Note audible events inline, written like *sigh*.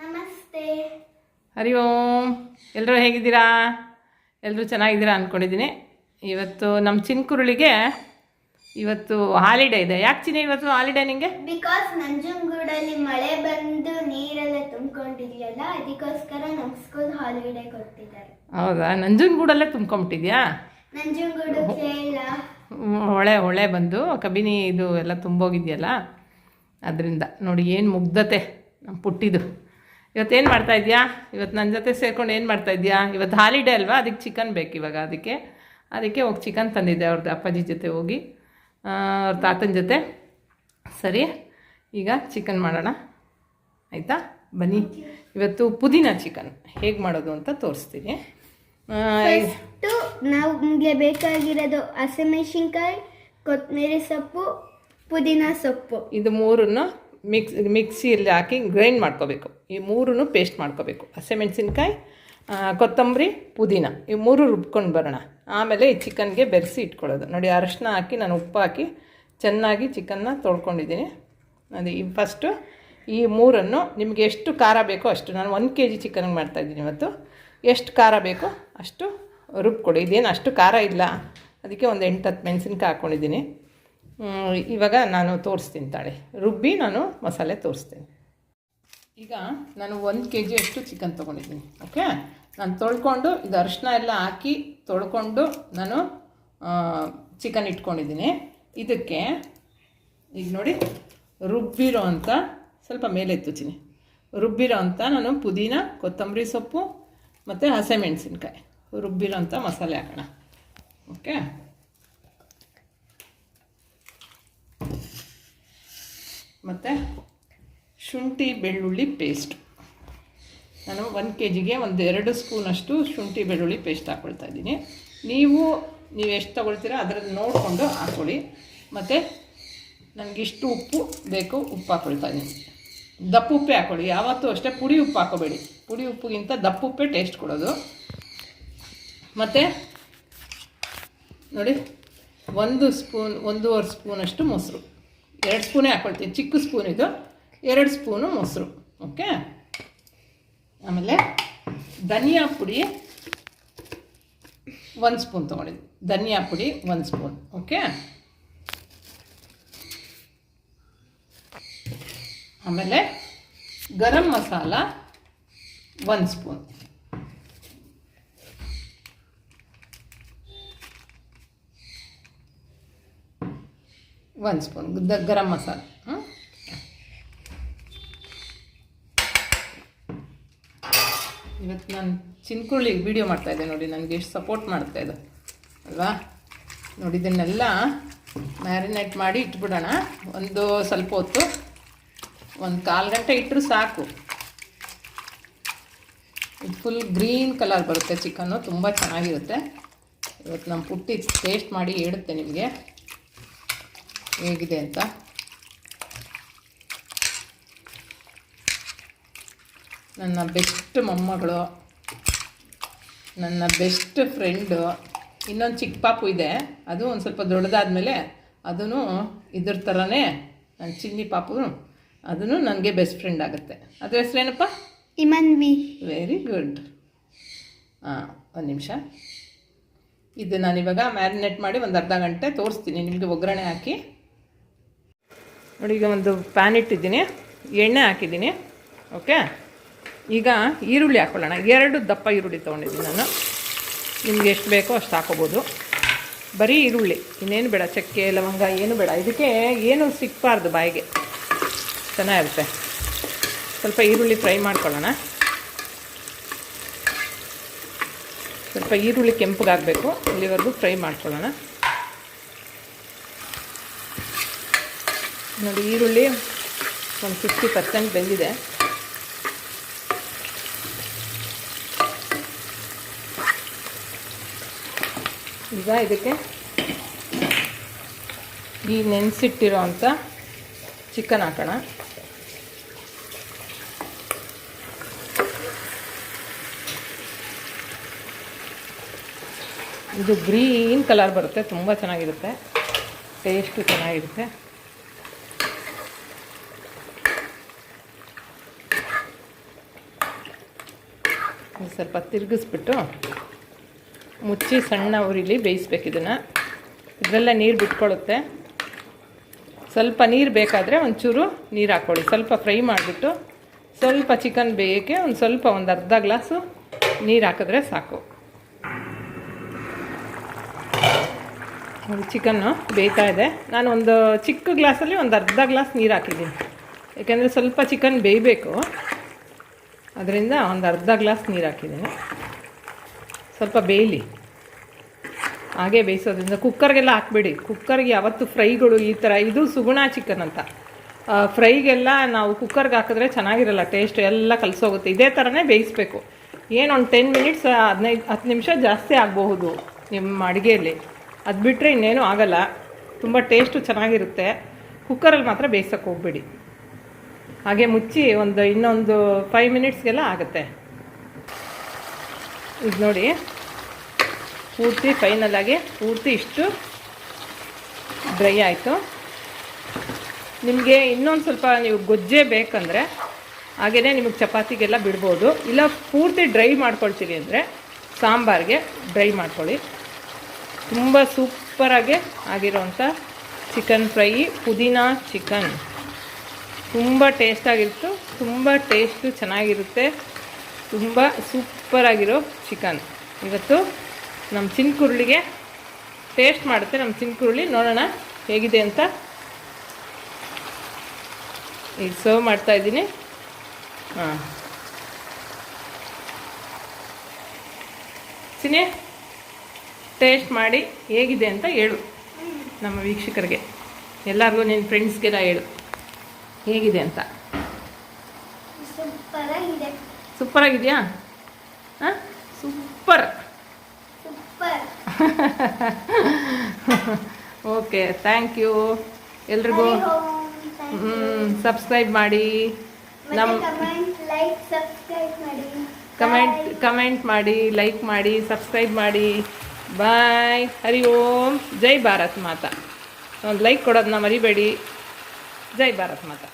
ನಮಸ್ತೆ. ಹರಿ ಓಂ. ಎಲ್ಲರೂ ಹೇಗಿದ್ದೀರಾ? ಎಲ್ಲರೂ ಚೆನ್ನಾಗಿದ್ದೀರಾ ಅಂದ್ಕೊಂಡಿದ್ದೀನಿ ಇವತ್ತು ನಮ್ಮ ಚಿನ್ಕುರುಳಿಗೆ ಇವತ್ತು ಹಾಲಿಡೇ ಇದೆ. ಯಾಕೆ ಚಿನ್ನ ಇವತ್ತು ಹಾಲಿಡೇ ನಿಮಗೆ ಬಿಕಾಸ್ ನಂಜನಗೂಡಲ್ಲಿ ಮಳೆ ಬಂದು ನೀರೆಲ್ಲ ತುಂಬಿಕೊಂಡಿದೆಯಲ್ಲ ಅದಕ್ಕೋಸ್ಕರ ನಮ್ಮ ಸ್ಕೂಲ್ ಹಾಲಿಡೇ ಕೊಟ್ಟಿದ್ದಾರೆ ಹೌದಾ? ನಂಜನಗೂಡಲ್ಲೇ ತುಂಬ್ಕೊಂಬಿಟ್ಟಿದ್ಯಾ? ನಂಜನಗೂಡು ಕೇರಳ. ಹ್ಮ್, ಹೊಳೆ ಹೊಳೆ ಬಂದು ಕಬಿನಿ ಇದು ಎಲ್ಲ ತುಂಬೋಗಿದೆಯಲ್ಲ ಅದರಿಂದ. ನೋಡಿ ಏನು ಮುಗ್ಧತೆ ನಮ್ಮ ಪುಟ್ಟಿದು. ಇವತ್ತೇನು ಮಾಡ್ತಾ ಇದೆಯಾ? ಇವತ್ತು ನನ್ನ ಜೊತೆ ಸೇರ್ಕೊಂಡು ಏನು ಮಾಡ್ತಾ ಇದೆಯಾ? ಇವತ್ತು ಹಾಲಿಡೇ ಅಲ್ವಾ? ಅದಕ್ಕೆ ಚಿಕನ್ ಬೇಕು ಇವಾಗ ಅದಕ್ಕೆ. ಅದಕ್ಕೆ ಹೋಗಿ ಚಿಕನ್ ತಂದಿದ್ದೆ ಅವ್ರದ್ದು ಅಪ್ಪಾಜಿ ಜೊತೆ ಹೋಗಿ ಅವ್ರ ತಾತನ ಜೊತೆ. ಸರಿ ಈಗ ಚಿಕನ್ ಮಾಡೋಣ. ಆಯಿತಾ? ಬನ್ನಿ. ಇವತ್ತು ಪುದೀನ ಚಿಕನ್ ಹೇಗೆ ಮಾಡೋದು ಅಂತ ತೋರಿಸ್ತೀನಿ. ನಾವು ನಮಗೆ ಬೇಕಾಗಿರೋದು ಹಸಿಮೆಣಸಿನ್ಕಾಯಿ ಕೊತ್ತಂಬರಿ ಸೊಪ್ಪು ಪುದೀನ ಸೊಪ್ಪು. ಇದು ಮೂರನ್ನು ಮಿಕ್ಸ್, ಮಿಕ್ಸಿಯಲ್ಲಿ ಹಾಕಿ ಗ್ರೈಂಡ್ ಮಾಡ್ಕೋಬೇಕು. ಈ ಮೂರನ್ನು ಪೇಸ್ಟ್ ಮಾಡ್ಕೋಬೇಕು. ಹಸಿಮೆಣಸಿನ್ಕಾಯಿ ಕೊತ್ತಂಬರಿ, ಪುದೀನ. ಈ ಮೂರು ರುಬ್ಕೊಂಡು ಬರೋಣ. ಆಮೇಲೆ ಈ ಚಿಕನ್ಗೆ ಬೆರೆಸಿ ಇಟ್ಕೊಳ್ಳೋದು. ನೋಡಿ ಅರಶಿನ ಹಾಕಿ, ನಾನು ಉಪ್ಪು ಹಾಕಿ ಚೆನ್ನಾಗಿ ಚಿಕನ್ನ ತೊಳ್ಕೊಂಡಿದ್ದೀನಿ. ಅದು ಈ ಫಸ್ಟು ಈ ಮೂರನ್ನು ನಿಮಗೆ ಎಷ್ಟು ಖಾರ ಬೇಕೋ ಅಷ್ಟು, ನಾನು ಒಂದು ಕೆ ಜಿ ಚಿಕನ್ಗೆ ಮಾಡ್ತಾಯಿದ್ದೀನಿ ಇವತ್ತು. ಎಷ್ಟು ಖಾರ ಬೇಕೋ ಅಷ್ಟು ರುಬ್ಕೊಡಿ ಇದೇನು ಅಷ್ಟು ಖಾರ ಇಲ್ಲ. ಅದಕ್ಕೆ ಒಂದು ಎಂಟು ಹತ್ತು ಮೆಣಸಿನ್ಕಾಯಿ ಹಾಕ್ಕೊಂಡಿದ್ದೀನಿ ಇವಾಗ ನಾನು ತೋರಿಸ್ತೀನಿ ತಾಳೆ. ರುಬ್ಬಿ ನಾನು ಮಸಾಲೆ ತೋರಿಸ್ತೀನಿ. ಈಗ ನಾನು ಒಂದು ಕೆ ಜಿ ಅಷ್ಟು ಚಿಕನ್ ತೊಗೊಂಡಿದ್ದೀನಿ ಓಕೆ ನಾನು ತೊಳ್ಕೊಂಡು ಇದು ಅರಿಶಿನ ಎಲ್ಲ ಹಾಕಿ ತೊಳ್ಕೊಂಡು ನಾನು ಚಿಕನ್ ಇಟ್ಕೊಂಡಿದ್ದೀನಿ. ಇದಕ್ಕೆ ಈಗ ನೋಡಿ, ರುಬ್ಬಿರೋ ಅಂತ ಸ್ವಲ್ಪ ಮೇಲೆ ಎತ್ತುತ್ತೀನಿ. ರುಬ್ಬಿರೋ ಅಂತ ನಾನು ಪುದೀನ, ಕೊತ್ತಂಬರಿ ಸೊಪ್ಪು ಮತ್ತು ಹಸಿಮೆಣಸಿನ್ಕಾಯಿ. ರುಬ್ಬಿರೋ ಅಂಥ ಮಸಾಲೆ ಹಾಕೋಣ ಓಕೆ ಮತ್ತು ಶುಂಠಿ ಬೆಳ್ಳುಳ್ಳಿ ಪೇಸ್ಟ್ ನಾನು ಒಂದು ಕೆ ಜಿಗೆ ಒಂದು ಎರಡು ಸ್ಪೂನಷ್ಟು ಶುಂಠಿ ಬೆಳ್ಳುಳ್ಳಿ ಪೇಸ್ಟ್ ಹಾಕ್ಕೊಳ್ತಾ ಇದ್ದೀನಿ. ನೀವು ನೀವು ಎಷ್ಟು ತೊಗೊಳ್ತೀರಾ ಅದರಲ್ಲಿ ನೋಡಿಕೊಂಡು ಹಾಕ್ಕೊಳ್ಳಿ ಮತ್ತು ನನಗಿಷ್ಟು ಉಪ್ಪು ಬೇಕು, ಉಪ್ಪು ಹಾಕ್ಕೊಳ್ತಾ ಇದ್ದೀನಿ. ದಪ್ಪ ಉಪ್ಪೆ ಹಾಕ್ಕೊಳ್ಳಿ ಯಾವತ್ತೂ ಅಷ್ಟೇ ಪುಡಿ ಉಪ್ಪು ಹಾಕೋಬೇಡಿ. ಪುಡಿ ಉಪ್ಪಿಗಿಂತ ದಪ್ಪ ಉಪ್ಪೇ ಟೇಸ್ಟ್ ಕೊಡೋದು. ಮತ್ತು ನೋಡಿ, ಒಂದು ಸ್ಪೂನ್ ಒಂದೂವರೆ ಸ್ಪೂನಷ್ಟು ಮೊಸರು. ಎರಡು ಸ್ಪೂನೇ ಹಾಕ್ಕೊಳ್ತೀನಿ ಚಿಕ್ಕ ಸ್ಪೂನ್ ಇದು. ಎರಡು ಸ್ಪೂನು ಮೊಸರು. ಓಕೆ? ಆಮೇಲೆ ಧನಿಯಾ ಪುಡಿ ಒಂದು ಸ್ಪೂನ್ ತೊಗೊಂಡಿದ್ದೆ ಧನಿಯಾ ಪುಡಿ ಒಂದು ಸ್ಪೂನ್. ಓಕೆ? ಆಮೇಲೆ ಗರಂ ಮಸಾಲ ಒಂದು ಸ್ಪೂನ್. ಒಂದು ಸ್ಪೂನ್, ದ ಗರಂ ಮಸಾಲೆ. ಹ್ಮ್? ಇವತ್ತು ನಾನು ಚಿನ್ಕುಳ್ಳಿಗೆ ವೀಡಿಯೋ ಮಾಡ್ತಾಯಿದ್ದೆ ನೋಡಿ, ನನಗೆ ಎಷ್ಟು ಸಪೋರ್ಟ್ ಮಾಡ್ತಾ ಇದೆ, ಅಲ್ವಾ? ನೋಡಿ, ಇದನ್ನೆಲ್ಲ ಮ್ಯಾರಿನೇಟ್ ಮಾಡಿ ಇಟ್ಬಿಡೋಣ. ಒಂದು ಸ್ವಲ್ಪ ಹೊತ್ತು, ಒಂದು ಕಾಲು ಗಂಟೆ ಇಟ್ಟರು ಸಾಕು. ಇದು ಫುಲ್ ಗ್ರೀನ್ ಕಲರ್ ಬರುತ್ತೆ ಚಿಕನ್ನು, ತುಂಬ ಚೆನ್ನಾಗಿರುತ್ತೆ. ಇವತ್ತು ನಮ್ಮ ಪುಟ್ಟಿ ಟೇಸ್ಟ್ ಮಾಡಿ ಹೇಳುತ್ತೆ ನಿಮಗೆ. ಹೇಗಿದೆ ಅಂತ? ನನ್ನ ಬೆಸ್ಟ್ ಮೊಮ್ಮಗಳು ನನ್ನ ಬೆಸ್ಟ್ ಫ್ರೆಂಡು ಇನ್ನೊಂದು ಚಿಕ್ಕ ಪಾಪು ಇದೆ. ಅದು ಒಂದು ಸ್ವಲ್ಪ ದೊಡ್ಡದಾದಮೇಲೆ ಅದೂ ಇದ್ರ ಥರನೇ ನನ್ನ ಚಿನ್ನಿ ಪಾಪು ಅದೂ ನನಗೆ ಬೆಸ್ಟ್ ಫ್ರೆಂಡ್ ಆಗುತ್ತೆ. ಅದ್ರ ಹೆಸ್ರೇನಪ್ಪ? ಇಮನ್ವಿ ವೆರಿ ಗುಡ್ ಹಾಂ ಒಂದು ನಿಮಿಷ. ಇದು ನಾನಿವಾಗ ಮ್ಯಾರಿನೇಟ್ ಮಾಡಿ ಒಂದು ಅರ್ಧ ಗಂಟೆ ತೋರಿಸ್ತೀನಿ. ನಿಮಗೆ ಒಗ್ಗರಣೆ ಹಾಕಿ. ನೋಡಿ, ಈಗ ಒಂದು ಪ್ಯಾನ್ ಇಟ್ಟಿದ್ದೀನಿ. ಎಣ್ಣೆ ಹಾಕಿದ್ದೀನಿ. ಓಕೆ ಈಗ ಈರುಳ್ಳಿ ಹಾಕ್ಕೊಳ್ಳೋಣ ಎರಡು ದಪ್ಪ ಈರುಳ್ಳಿ ತೊಗೊಂಡಿದ್ದೀನಿ ನಾನು. ನಿಮ್ಗೆ ಎಷ್ಟು ಬೇಕೋ ಅಷ್ಟು ಹಾಕೋಬೋದು. ಬರೀ ಈರುಳ್ಳಿ. ಇನ್ನೇನು ಬೇಡ. ಚಕ್ಕೆ, ಲವಂಗ, ಏನು ಬೇಡ. ಇದಕ್ಕೆ ಏನು ಸಿಕ್ಬಾರ್ದು ಬಾಯಿಗೆ. ಚೆನ್ನಾಗಿರುತ್ತೆ. ಸ್ವಲ್ಪ ಈರುಳ್ಳಿ ಫ್ರೈ ಮಾಡ್ಕೊಳ್ಳೋಣ. ಸ್ವಲ್ಪ ಈರುಳ್ಳಿ ಕೆಂಪಗಾಗಬೇಕು. ಇಲ್ಲಿವರೆಗೂ ಫ್ರೈ ಮಾಡ್ಕೊಳ್ಳೋಣ. ನೋಡಿ, ಈರುಳ್ಳಿ ಒಂದು ಫಿಫ್ಟಿ ಪರ್ಸೆಂಟ್ ಬೆಂದಿದೆ. ಈಗ ಇದಕ್ಕೆ ಈ ನೆನೆಸಿಟ್ಟಿರೋ ಅಂಥ ಚಿಕನ್ ಹಾಕೋಣ. ಇದು ಗ್ರೀನ್ ಕಲರ್ ಬರುತ್ತೆ, ತುಂಬ ಚೆನ್ನಾಗಿರುತ್ತೆ, ಟೇಸ್ಟು ಚೆನ್ನಾಗಿರುತ್ತೆ. ಸ್ವಲ್ಪ ತಿರುಗಿಸ್ಬಿಟ್ಟು ಮುಚ್ಚಿ ಸಣ್ಣ ಉರಿಲಿ ಬೇಯಿಸ್ಬೇಕು ಇದನ್ನು. ಇದರಲ್ಲೇ ನೀರು ಬಿಟ್ಕೊಳ್ಳುತ್ತೆ ಸ್ವಲ್ಪ ನೀರು ಬೇಕಾದರೆ ಒಂಚೂರು ನೀರು ಹಾಕ್ಕೊಳ್ಳಿ ಸ್ವಲ್ಪ ಫ್ರೈ ಮಾಡಿಬಿಟ್ಟು ಸ್ವಲ್ಪ ಚಿಕನ್ ಬೇಯೋಕ್ಕೆ ಒಂದು ಸ್ವಲ್ಪ ಒಂದು ಅರ್ಧ ಗ್ಲಾಸು ನೀರು ಹಾಕಿದ್ರೆ ಸಾಕು. ಚಿಕನ್ನು ಬೇಯ್ತಾ ಇದೆ. ನಾನು ಒಂದು ಚಿಕ್ಕ ಗ್ಲಾಸಲ್ಲಿ ಒಂದು ಅರ್ಧ ಗ್ಲಾಸ್ ನೀರು ಹಾಕಿದ್ದೀನಿ. ಯಾಕೆಂದರೆ ಸ್ವಲ್ಪ ಚಿಕನ್ ಬೇಯಬೇಕು. ಅದರಿಂದ ಒಂದು ಅರ್ಧ ಗ್ಲಾಸ್ ನೀರು ಹಾಕಿದ್ದೀನಿ. ಸ್ವಲ್ಪ ಬೇಯಲಿ. ಹಾಗೆ ಬೇಯಿಸೋದ್ರಿಂದ ಕುಕ್ಕರ್ಗೆಲ್ಲ ಹಾಕ್ಬೇಡಿ. ಕುಕ್ಕರ್ಗೆ ಯಾವತ್ತು ಫ್ರೈಗಳು ಈ ಥರ, ಇದು ಸುಗುಣ ಚಿಕನ್ ಅಂತ. ಫ್ರೈಗೆಲ್ಲ ನಾವು ಕುಕ್ಕರ್ಗೆ ಹಾಕಿದ್ರೆ ಚೆನ್ನಾಗಿರಲ್ಲ, ಟೇಸ್ಟ್ ಎಲ್ಲ ಕಲಸೋಗುತ್ತೆ. ಇದೇ ಥರನೇ ಬೇಯಿಸ್ಬೇಕು. ಏನು ಒಂದು ಟೆನ್ ಮಿನಿಟ್ಸ್ ಹದಿನೈದು, ಹತ್ತು ನಿಮಿಷ ಜಾಸ್ತಿ ಆಗಬಹುದು ನಿಮ್ಮ ಅಡುಗೆಯಲ್ಲಿ. ಅದು ಬಿಟ್ಟರೆ ಇನ್ನೇನು ಆಗಲ್ಲ. ತುಂಬ ಟೇಸ್ಟು ಚೆನ್ನಾಗಿರುತ್ತೆ. ಕುಕ್ಕರಲ್ಲಿ ಮಾತ್ರ ಬೇಯಿಸೋಕೆ ಹೋಗ್ಬೇಡಿ. ಹಾಗೆ ಮುಚ್ಚಿ ಒಂದು ಇನ್ನೊಂದು ಫೈವ್ ಮಿನಿಟ್ಸ್ಗೆಲ್ಲ ಆಗುತ್ತೆ. ಇದು ನೋಡಿ, ಪೂರ್ತಿ ಫೈನಲ್ ಆಗಿ ಪೂರ್ತಿ ಇಷ್ಟು ಡ್ರೈ ಆಯಿತು. ನಿಮಗೆ ಇನ್ನೊಂದು ಸ್ವಲ್ಪ ನೀವು ಗೊಜ್ಜೆ ಬೇಕಂದರೆ ಹಾಗೆಯೇ ನಿಮಗೆ ಚಪಾತಿಗೆಲ್ಲ ಬಿಡ್ಬೋದು. ಇಲ್ಲ ಪೂರ್ತಿ ಡ್ರೈ ಮಾಡ್ಕೊಳ್ತೀವಿ ಅಂದರೆ ಸಾಂಬಾರಿಗೆ ಡ್ರೈ ಮಾಡ್ಕೊಳ್ಳಿ. ತುಂಬ ಸೂಪರಾಗಿ ಆಗಿರೋವಂಥ ಚಿಕನ್ ಫ್ರೈ ಪುದೀನ ಚಿಕನ್ ತುಂಬ ಟೇಸ್ಟಾಗಿತ್ತು, ತುಂಬ ಟೇಸ್ಟು ಚೆನ್ನಾಗಿರುತ್ತೆ, ತುಂಬ ಸೂಪರಾಗಿರೋ ಚಿಕನ್. ಇವತ್ತು ನಮ್ಮ ಚಿನ್ಕುರುಳಿಗೆ ಟೇಸ್ಟ್ ಮಾಡುತ್ತೆ, ನಮ್ಮ ಚಿನ್ಕುರುಳಿ. ನೋಡೋಣ ಹೇಗಿದೆ ಅಂತ. ಈಗ ಸರ್ವ್ ಮಾಡ್ತಾ ಇದ್ದೀನಿ. ಹಾಂ. ಸಿನಿ ಟೇಸ್ಟ್ ಮಾಡಿ ಹೇಗಿದೆ ಅಂತ ಹೇಳು ನಮ್ಮ ವೀಕ್ಷಕರಿಗೆ. ಎಲ್ಲರಿಗೂ ನಿನ್ನ ಫ್ರೆಂಡ್ಸ್ಗೆಲ್ಲ ಹೇಳು. ಹೇಗಿದೆ ಅಂತ? ಸೂಪರ್ ಆಗಿದೆಯಾ ಹಾಂ? ಸೂಪರ್. *laughs* ಓಕೆ ಥ್ಯಾಂಕ್ ಯು ಎಲ್ರಿಗೂ ಹ್ಞೂ ಸಬ್ಸ್ಕ್ರೈಬ್ ಮಾಡಿ. ನಮ್ಮ ಕಮೆಂಟ್ ಲೈಕ್ ಸಬ್ಸ್ಕ್ರೈಬ್ ಮಾಡಿ. Comment Bye. ಕಮೆಂಟ್ ಮಾಡಿ ಲೈಕ್ ಮಾಡಿ ಸಬ್ಸ್ಕ್ರೈಬ್ ಮಾಡಿ. ಬಾಯ್ ಹರಿ ಓಂ. ಜೈ ಭಾರತ್ ಮಾತಾ. ಒಂದು ಲೈಕ್ ಕೊಡೋದನ್ನ ಮರಿಬೇಡಿ. ಜೈ ಭಾರತ್ ಮಾತಾ